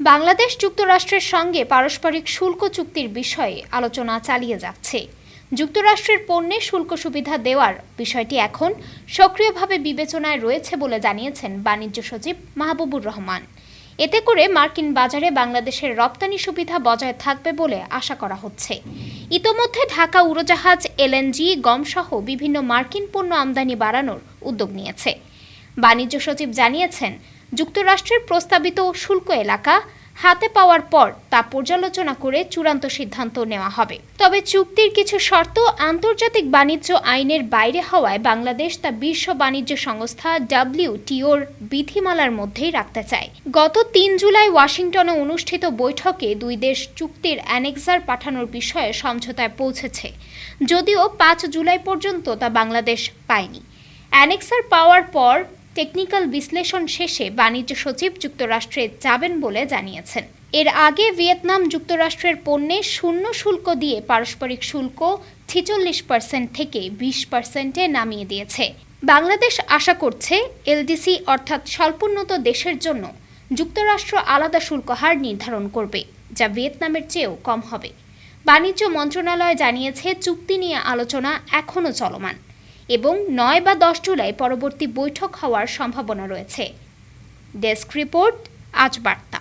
বাংলাদেশ যুক্তরাষ্ট্রের সঙ্গে পারস্পরিক শুল্ক চুক্তির বিষয়ে আলোচনা চালিয়ে যাচ্ছে। যুক্তরাষ্ট্রের পণ্যে শুল্ক সুবিধা দেওয়ার বিষয়টি এখন সক্রিয়ভাবে বিবেচনায় রয়েছে বলে জানিয়েছেন বাণিজ্য সচিব মাহবুবুর রহমান। এতে করে মার্কিন বাজারে বাংলাদেশের রপ্তানি সুবিধা বজায় থাকবে বলে আশা করা হচ্ছে। ইতোমধ্যে ঢাকা উড়োজাহাজ, এলএনজি, গমসহ বিভিন্ন মার্কিন পণ্য আমদানি বাড়ানোর উদ্যোগ নিয়েছে। বাণিজ্য সচিব জানিয়েছেন যুক্তরাষ্ট্রের প্রস্তাবিত শুল্ক এলাকা হাতে পাওয়ার পর তা পর্যালোচনা করে চূড়ান্ত সিদ্ধান্ত নেওয়া হবে। তবে চুক্তির কিছু শর্ত আন্তর্জাতিক বাণিজ্য আইনের বাইরে হওয়ায় বাংলাদেশ তা বিশ্ব বাণিজ্য সংস্থা ডাব্লিউটিওর বিধিমালার মধ্যেই রাখতে চায়। গত তিন জুলাই ওয়াশিংটনে অনুষ্ঠিত বৈঠকে দুই দেশ চুক্তির অ্যানেক্সার পাঠানোর বিষয়ে সমঝোতায় পৌঁছেছে। যদিও পাঁচ জুলাই পর্যন্ত তা বাংলাদেশ পায়নি। অ্যানেক্সার পাওয়ার পর টেকনিক্যাল বিশ্লেষণ শেষে বাণিজ্য সচিব যুক্তরাষ্ট্রে যাবেন বলে জানিয়েছেন। এর আগে ভিয়েতনাম যুক্তরাষ্ট্রের পণ্যে শূন্য শুল্ক দিয়ে পারস্পরিক শুল্ক ছেচল্লিশ পার্সেন্ট থেকে বিশ পার্সেন্টে নামিয়ে দিয়েছে। বাংলাদেশ আশা করছে এলডিসি অর্থাৎ স্বল্পোন্নত দেশের জন্য যুক্তরাষ্ট্র আলাদা শুল্ক হার নির্ধারণ করবে, যা ভিয়েতনামের চেয়েও কম হবে। বাণিজ্য মন্ত্রণালয় জানিয়েছে, চুক্তি নিয়ে আলোচনা এখনও চলমান। এবং নয় বা দশ জুলাই পরবর্তী বৈঠক হওয়ার সম্ভাবনা রয়েছে। ডেস্ক রিপোর্ট আজ বার্তা।